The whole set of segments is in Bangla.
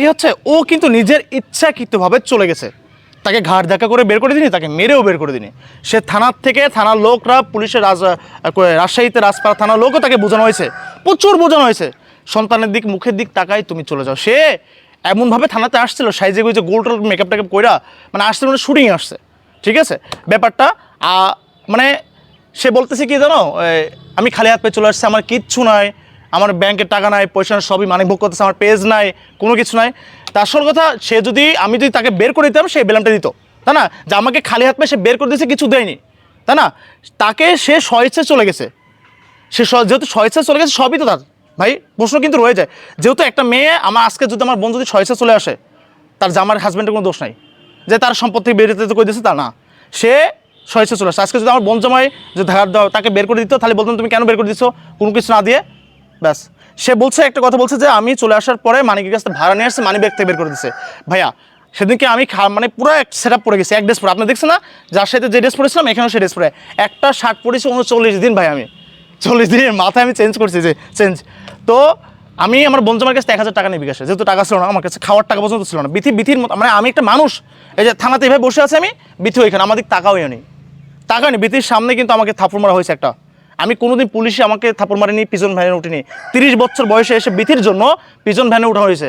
কি হচ্ছে? ও কিন্তু নিজের ইচ্ছাকৃতভাবে চলে গেছে। তাকে ঘাট দেখা করে বের করে দিনি, তাকে মেরেও বের করে দিনি। সে থানার থেকে থানার লোকরা, পুলিশের রাজ রাজশাহীতে রাজপাড়া থানার লোকও তাকে বোঝানো হয়েছে। প্রচুর বোঝানো হয়েছে। সন্তানের দিক, মুখের দিক তাকাই তুমি চলে যাও। সে এমনভাবে থানাতে আসছিল, সাইজে গুইজে গোল টোল মেকআপ টেকআপ কইরা মানে আসছিল মানে শুটিং আসছে। ঠিক আছে? ব্যাপারটা মানে সে বলতেছে কি জানো? আমি খালি হাত পেয়ে চলে আসছি, আমার কিচ্ছু নাই। আমার ব্যাংকের টাকা নাই, পয়সা সবই মানি ভোগ করতেছে, আমার পেজ নাই, কোনো কিছু নাই। তার আসল কথা, সে যদি, আমি যদি তাকে বের করে দিতাম, সে বেলামটা দিত। তাই না? যে আমাকে খালি হাত পেয়ে সে বের করে দিয়েছে, কিছু দেয়নি। তাই না? তাকে সে স্বেচ্ছায় চলে গেছে। সে যেহেতু স্বেচ্ছায় চলে গেছে, সবই তো তার। ভাই, প্রশ্ন কিন্তু রয়ে যায়। যেহেতু একটা মেয়ে, আমার আজকে যদি আমার বোন যদি স্বেচ্ছায় চলে আসে, তার জামার হাজব্যান্ডের কোনো দোষ নাই। যে তার সম্পত্তি বেরোতে করে দিয়েছে, তা না। সে স্বেচ্ছা চলে আসে। আজকে যদি আমার বোন জামাই যে ধার দাও, তাকে বের করে দিত, তাহলে বলতাম, তুমি কেন বের করে দিচ্ছ কোনো কিছু না দিয়ে ব্যাস। সে বলছে, একটা কথা বলছে যে, আমি চলে আসার পরে মানিকের কাছে ভাড়া নিয়ে আসছে মানি ব্যাগ থেকে বের করে দিচ্ছে ভাইয়া, সেদিনকে আমি খা মানে পুরো এক সেট আপ পরে গেছি, এক ড্রেস পরে। আপনি দেখছেন না, যার সাথে যে ড্রেস পরেছিলাম, এখানেও সে ড্রেস পরে। একটা শার্ট পরেছি উনচল্লিশ দিন ভাই আমি। চল্লিশ দিনের মাথায় আমি চেঞ্জ করছি যে চেঞ্জ তো আমি আমার বন্ধু বন্ধুমার কাছে এক হাজার টাকা নিয়ে বিকাশে, যেহেতু টাকা ছিল না, আমার কাছে খাওয়ার টাকা পর্যন্ত ছিল না। বিথি, বিথির মতো মানে আমি একটা মানুষ, এই যে থানাতে এভাবে বসে আছে আমি, বিথি ওইখানে আমাদের টাকাও নেই টাকা নেই। বিথির সামনে কিন্তু আমাকে থাপড় মারা হয়েছে একটা। আমি কোনোদিন পুলিশে আমাকে থাপড় মারিনি, পিজন ভ্যানে উঠিনি। তিরিশ বছর বয়সে এসে বিথির জন্য পিজন ভ্যানে উঠা হয়েছে।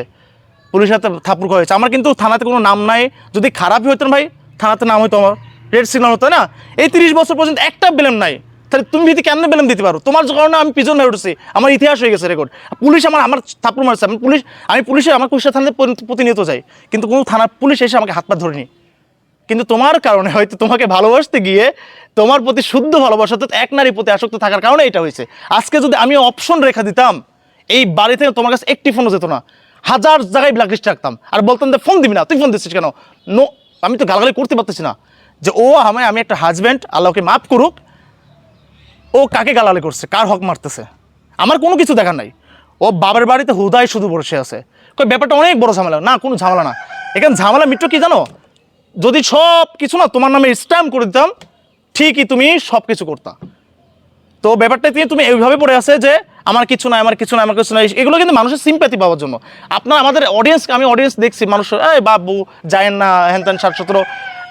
পুলিশের হাতে থাপড় করা হয়েছে। আমার কিন্তু থানাতে কোনো নাম নাই। যদি খারাপই হইতেন ভাই, থানাতে নাম হইতো আমার। রেড সিগন্যাল হতো, না? এই তিরিশ বছর পর্যন্ত একটা বেলেম নাই। তাহলে তুমি ভিত্তি কেন বেলেম দিতে পারো? তোমার কারণে আমি পিজন হয়ে উঠেছি। আমার ইতিহাস হয়ে গেছে রেকর্ড পুলিশ আমার আমার থাপড় মারছে। আমি পুলিশ আমি পুলিশের আমার কুষ্টা থানাতে প্রতিনিয়ত যাই। কিন্তু কোনো থানার পুলিশ এসে আমাকে হাত পা ধরেনি। কিন্তু তোমার কারণে হয়তো তোমাকে ভালোবাসতে গিয়ে তোমার প্রতি শুদ্ধ ভালোবাসা তো এক নারীর প্রতি আসক্ত থাকার কারণে এটা হয়েছে। আজকে যদি আমি অপশন রেখা দিতাম, এই বাড়ি থেকে তোমার কাছে একটি ফোনও যেত না। হাজার জায়গায় ব্ল্যাকলিস্ট রাখতাম। আর বলতাম যে ফোন দিবি না, তুই ফোন দিচ্ছিস কেন? নো আমি তো গালাগালি করতে পারতেছি না। যে, ও আমায়, আমি একটা হাজব্যান্ড আল্লাহকে মাফ করুক, ও কাকে গালাগালি করছে, কার হক মারতেছে? আমার কোনো কিছু দেখার নাই। ও বাবার বাড়িতে হুদায় শুধু বসে আছে। কই ব্যাপারটা অনেক বড় ঝামেলা। না, কোনো ঝামেলা না। এখানে ঝামেলা মিত্র কি জানো? যদি সব কিছু না তোমার নামে স্ট্যাম্প করে দিতাম, ঠিকই তুমি সব কিছু করতা। তো ব্যাপারটা দিয়ে তুমি এইভাবে পড়ে আছে যে, আমার কিছু নাই, আমার কিছু নাই, আমার কিছু নাই, এগুলো কিন্তু মানুষের সিম্প্যাথি পাওয়ার জন্য। আপনার আমাদের অডিয়েন্স আমি অডিয়েন্স দেখছি মানুষ এই বাবু যায়েন না হ্যান ত্যান ষাট সতেরো।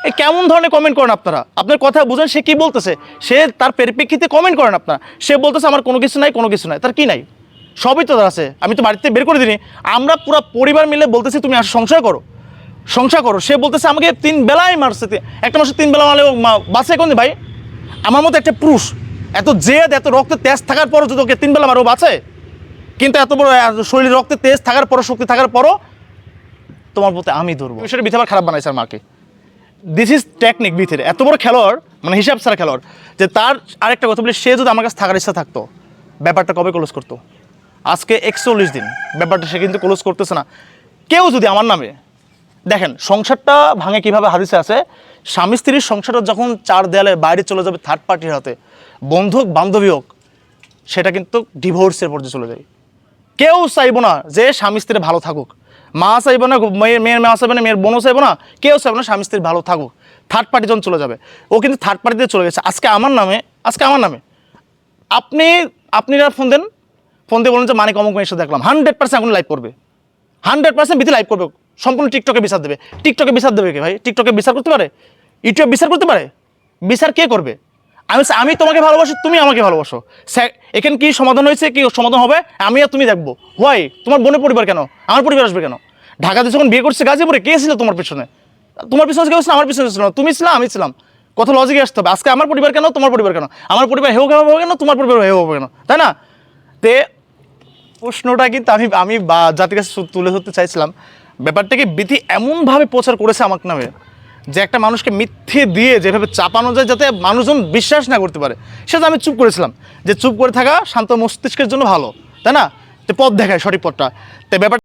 এই কেমন ধরনের কমেন্ট করেন আপনারা? আপনার কথা বুঝেন, সে কী বলতেছে? সে তার পরিপ্রেক্ষিতে কমেন্ট করেন আপনারা। সে বলতেছে, আমার কোনো কিছু নাই, কোনো কিছু নাই। তার কি নাই? সবই তো তার আছে। আমি তো বাড়িতে বের করে দিই আমরা পুরো পরিবার মিলে বলতেছি, তুমি আসো সংশয় করো। সংসার করো। সে বলতেছে, আমাকে তিন বেলায় মারছে। একটা মাসে তিন বেলা মারলে বাসে কোন ভাই? আমার মতো একটা পুরুষ, এত জেদ, এত রক্তে তেজ থাকার পরও যদি ওকে তিন বেলা মারো বাঁচে? কিন্তু এত বড় শরীরে রক্তের তেজ থাকার পরও, শক্তি থাকার পরও তোমার প্রতি আমি ধরবো সেটা বিথে খারাপ বানাইছে আর মাকে। দিস ইজ টেকনিক বিথের এত বড় খেলোয়াড় মানে হিসাব ছাড়া খেলোয়াড়, যে তার আরেকটা কথা বলি, সে যদি আমার কাছে থাকার ইচ্ছা থাকতো, ব্যাপারটা কবে ক্লোজ করতো? আজকে একচল্লিশ দিন, ব্যাপারটা সে কিন্তু ক্লোজ করতেছে না। কেউ যদি আমার নামে দেখেন, সংসারটা ভাঙে কীভাবে হাদিসে আছে? স্বামী স্ত্রীর সংসারটা যখন চার দেয়ালে বাইরে চলে যাবে থার্ড পার্টির হাতে, বন্ধু হোক বান্ধবী হোক, সেটা কিন্তু ডিভোর্সের পর্যায়ে চলে যায়। কেউ চাইব না যে স্বামী স্ত্রী ভালো থাকুক। মা চাইব না মেয়ের মেয়ের মা চাইবে না, মেয়ের বোনও চাইব না, কেউ চাইব না স্বামী স্ত্রী ভালো থাকুক। থার্ড পার্টি যখন চলে যাবে। ও কিন্তু থার্ড পার্টিতে চলে গেছে। আজকে আমার নামে, আজকে আমার নামে। আপনি, আপনারা ফোন দেন। ফোন দিয়ে বলুন যে মানে অমুক মেয়ের সাথে দেখলাম। হান্ড্রেড পার্সেন্ট এখন লাইভ করবে। হান্ড্রেড পার্সেন্ট বিধি লাইভ করবে। সম্পূর্ণ টিকটকে বিচার দেবে। টিকটকে বিচার দেবে কে ভাই? টিকটকে বিচার করতে পারে? ইউটিউব বিচার করতে পারে? বিচার কে করবে? আমি আমি তোমাকে ভালোবাসি, তুমি আমাকে ভালোবাসো। এখানে কি সমাধান হয়েছে, কি সমাধান হবে? আমি আর তুমি দেখব। হোয়াই তোমার বোনের পরিবার কেন? আমার পরিবার আসবে কেন? ঢাকাতে যখন বিয়ে করছে, গাজীপুরে কে ছিল তোমার পিছনে? তোমার পিছনে কেউ ছিল? আমার পিছনে ছিল না। তুমি ছিল, আমি ছিলাম। কত লজিকে আসতে হবে। আজকে আমার পরিবার কেন? তোমার পরিবার কেন? আমার পরিবার হেউ হবে কেন? তোমার পরিবার হেউ হবে কেন? তাই না? তে, প্রশ্নটা কিন্তু আমি আমি বা- জাতির কাছে তুলে ধরতে চাইছিলাম। ব্যাপারটাকে বিধি এমনভাবে প্রচার করেছে আমার নামে যে একটা মানুষকে মিথ্যে দিয়ে যেভাবে চাপানো যায় যাতে মানুষজন বিশ্বাস না করতে পারে। সেটা আমি চুপ করেছিলাম যে চুপ করে থাকা শান্ত মস্তিষ্কের জন্য ভালো, তাই না? যে পথ দেখায় সঠিক পথটা। তো ব্যাপার